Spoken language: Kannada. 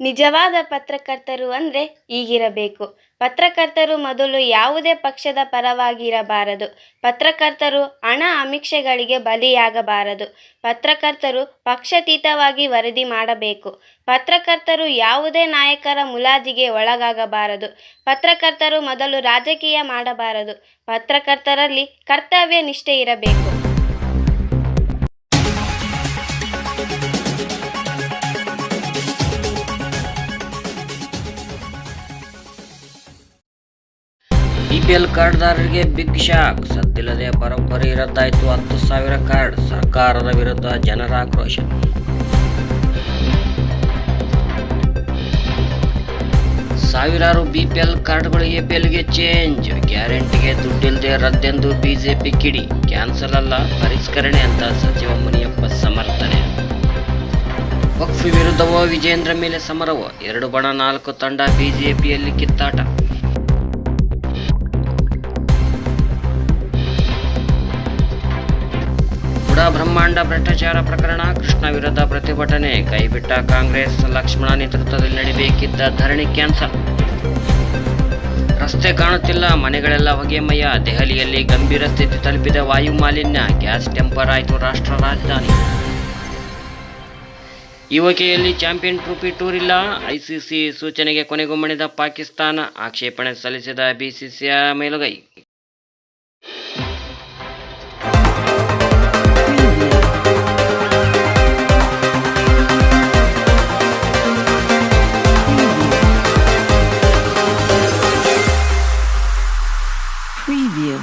ನಿಜವಾದ ಪತ್ರಕರ್ತರು ಅಂದರೆ ಹೀಗಿರಬೇಕು ಪತ್ರಕರ್ತರು ಮೊದಲು ಯಾವುದೇ ಪಕ್ಷದ ಪರವಾಗಿರಬಾರದು. ಪತ್ರಕರ್ತರು ಹಣ ಅಮಿಕ್ಷೆಗಳಿಗೆ ಬಲಿಯಾಗಬಾರದು. ಪತ್ರಕರ್ತರು ಪಕ್ಷಾತೀತವಾಗಿ ವರದಿ ಮಾಡಬೇಕು. ಪತ್ರಕರ್ತರು ಯಾವುದೇ ನಾಯಕರ ಮುಲಾಜಿಗೆ ಒಳಗಾಗಬಾರದು. ಪತ್ರಕರ್ತರು ಮೊದಲು ರಾಜಕೀಯ ಮಾಡಬಾರದು. ಪತ್ರಕರ್ತರಲ್ಲಿ ಕರ್ತವ್ಯ ನಿಷ್ಠೆ ಇರಬೇಕು. ಬಿಪಿಎಲ್ ಕಾರ್ಡ್ದಾರರಿಗೆ ಬಿಗ್ ಶಾಕ್. ಸದ್ದಿಲ್ಲದೆ ಬರೋಬ್ಬರಿ ರದ್ದಾಯಿತು. ಹತ್ತು ಸಾವಿರ ಕಾರ್ಡ್ ಸರ್ಕಾರದ ವಿರುದ್ಧ ಜನರ ಆಕ್ರೋಶ. ಸಾವಿರಾರು ಬಿಪಿಎಲ್ ಕಾರ್ಡ್ಗಳು ಎಪಿಎಲ್ಗೆ ಚೇಂಜ್. ಗ್ಯಾರಂಟಿಗೆ ದುಡ್ಡಿಲ್ಲದೆ ರದ್ದೆಂದು ಬಿಜೆಪಿ ಕಿಡಿ. ಕ್ಯಾನ್ಸಲ್ ಅಲ್ಲ ಪರಿಷ್ಕರಣೆ ಅಂತ ಸಚಿವ ಮುನಿಯಪ್ಪ ಸಮರ್ಥನೆ. ವಕ್ಫ್ ವಿರುದ್ಧವೋ ವಿಜೇಂದ್ರ ಮೇಲೆ ಸಮರವೋ? ಎರಡು ಬಣ, ನಾಲ್ಕು ತಂಡ ಬಿಜೆಪಿಯಲ್ಲಿ ಕಿತ್ತಾಟ. ಬ್ರಹ್ಮಾಂಡ ಭ್ರಷ್ಟಾಚಾರ ಪ್ರಕರಣ, ಕೃಷ್ಣ ವಿರುದ್ಧ ಪ್ರತಿಭಟನೆ, ಕೈಬಿಟ್ಟ ಕಾಂಗ್ರೆಸ್, ಲಕ್ಷ್ಮಣ ನೇತೃತ್ವದಲ್ಲಿ ನಡೆಯಬೇಕಿದ್ದ ಧರಣಿ ಕ್ಯಾನ್ಸಲ್. ರಸ್ತೆ ಕಾಣುತ್ತಿಲ್ಲ, ಮನೆಗಳೆಲ್ಲ ಹೊಗೆಮಯ, ದೆಹಲಿಯಲ್ಲಿ ಗಂಭೀರ ಸ್ಥಿತಿ ತಲುಪಿದ ವಾಯು ಮಾಲಿನ್ಯ, ಗ್ಯಾಸ್ ಟೆಂಪರ್ ಆಯಿತು ರಾಷ್ಟ್ರ ರಾಜಧಾನಿ. ಯುವಕೆಯಲ್ಲಿ ಚಾಂಪಿಯನ್ ಟ್ರೋಫಿ ಟೂರ್ ಇಲ್ಲ, ಐಸಿಸಿ ಸೂಚನೆಗೆ ಕೊನೆಗೊಮ್ಮಣಿದ ಮಣಿದ ಪಾಕಿಸ್ತಾನ, ಆಕ್ಷೇಪಣೆ ಸಲ್ಲಿಸಿದ ಬಿಸಿಸಿಐ ಮೇಲುಗೈ. Ливии.